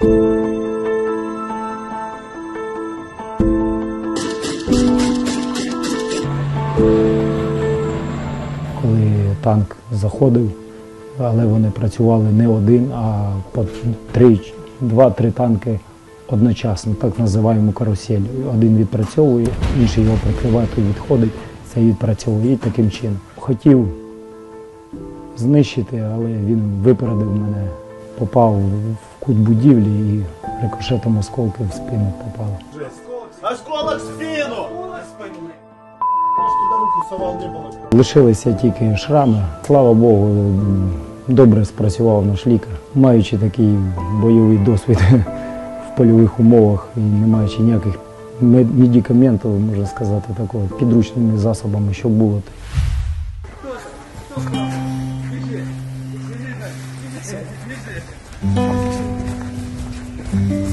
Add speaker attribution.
Speaker 1: коли танк заходив, але вони працювали не один, а по три, два-три танки одночасно, так називаємо карусель. Один відпрацьовує, інший його прикриває, той відходить, цей відпрацьовує і таким чином. Хотів знищити, але він випередив мене, попав в кут будівлі і рикошетом осколки в спину попало.
Speaker 2: Осколок в спину!
Speaker 1: Лишилися тільки шрами. Слава Богу, добре спрацював наш лікар. Маючи такий бойовий досвід в польових умовах і не маючи ніяких медикаментів, можна сказати, такого підручними засобами, що було. то Mm-hmm.